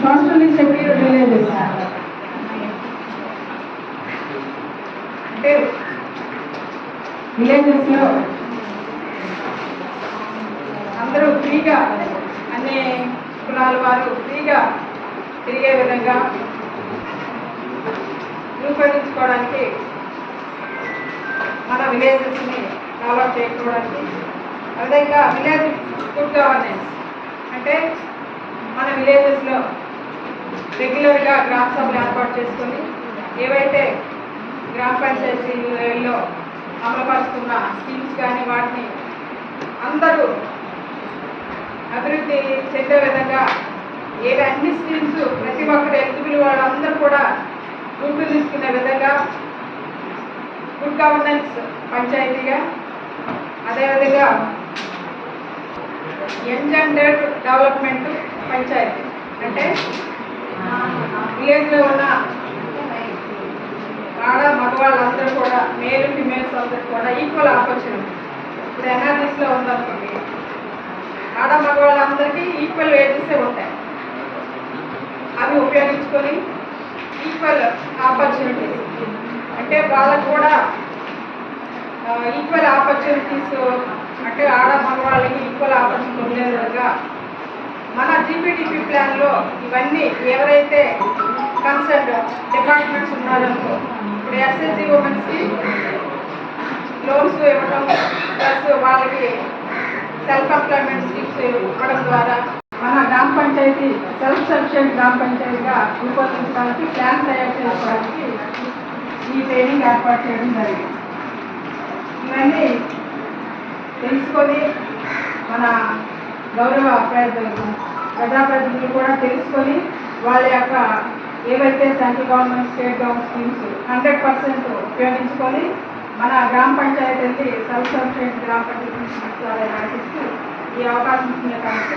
Socially secured villages అంటే విలేజెస్లో అందరూ ఫ్రీగా అన్ని కులాల వారు ఫ్రీగా తిరిగే విధంగా రూపొందించుకోవడానికి మన విలేజెస్ని డెవలప్ చేసుకోవడానికి అదేవిధంగా విలేజ్ గుడ్ గవర్నెన్స్. అంటే మన విలేజెస్లో రెగ్యులర్గా గ్రామ సభలు ఏర్పాటు చేసుకొని ఏవైతే గ్రామ పంచాయతీలలో అమలుపరుస్తున్న స్కీమ్స్ కానీ వాటిని అందరూ అభివృద్ధి చెందే విధంగా ఏవి అన్ని స్కీమ్స్ ప్రతి ఒక్కరు ఎలిజిబుల్ వాళ్ళందరూ కూడా రూపొందించుకునే విధంగా గుడ్ గవర్నెన్స్ పంచాయతీగా అదేవిధంగా ఎంజెండర్డ్ డెవలప్మెంట్ పంచాయతీ. విలేజ్లో ఉన్న ఆడ మగవాళ్ళందరూ కూడా మేల్ ఫిమేల్స్ అందరూ కూడా ఈక్వల్ ఆపర్చునిటీ ఇప్పుడు ఎన్ఆర్జీస్లో ఉందనుకోండి ఆడ మగవాళ్ళందరికీ ఈక్వల్ వేజెసే ఉంటాయి. అవి ఉపయోగించుకొని ఈక్వల్ ఆపర్చునిటీస్ అంటే వాళ్ళకు కూడా ఈక్వల్ ఆపర్చునిటీస్ అంటే ఆడ మగవాళ్ళకి ఈక్వల్ ఆపర్చునిటీ ఉండేలాగా మన జీపీడీపీ ప్లాన్లో ఇవన్నీ ఎవరైతే కన్సర్న్ డిపార్ట్మెంట్స్ ఉన్నారో ఇప్పుడు ఎస్ఎస్జి ఉమెన్స్కి లోన్స్ ఇవ్వడం ప్లస్ వాళ్ళకి సెల్ఫ్ ఎంప్లాయ్మెంట్ స్కీమ్స్ ఇవ్వడం ద్వారా మన గ్రామ పంచాయతీ సెల్ఫ్ సఫిషియెంట్ గ్రామ పంచాయతీగా రూపొందించడానికి ప్లాన్ తయారు చేసుకోవడానికి ఈ ట్రైనింగ్ ఏర్పాటు చేయడం జరిగింది ఇవన్నీ తెలుసుకొని మన గౌరవ ప్రజలు ప్రజాప్రతినిధులు కూడా తెలుసుకొని వాళ్ళ యొక్క ఏవైతే central government state government schemes hundred percent ఉపయోగించుకొని మన గ్రామ పంచాయతీ సెల్ఫ్ సఫిషియెంట్ గ్రామ పంచాయతీ ఆశిస్తూ ఈ అవకాశం ఇచ్చిన కాబట్టి